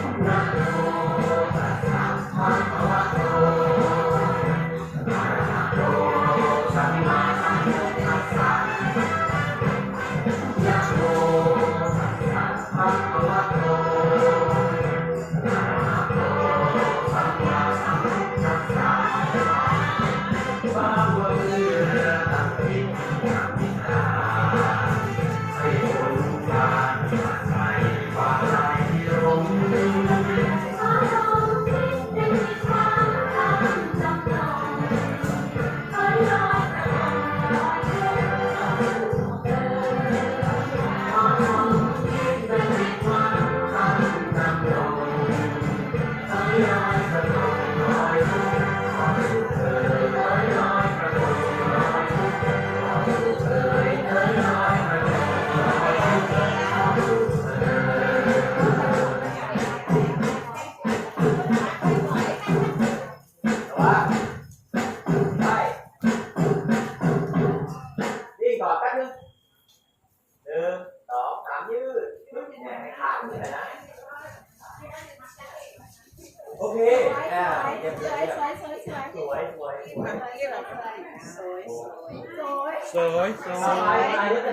Nada. สวยสวยสวยสวยสวยสวยสวยสวยสวย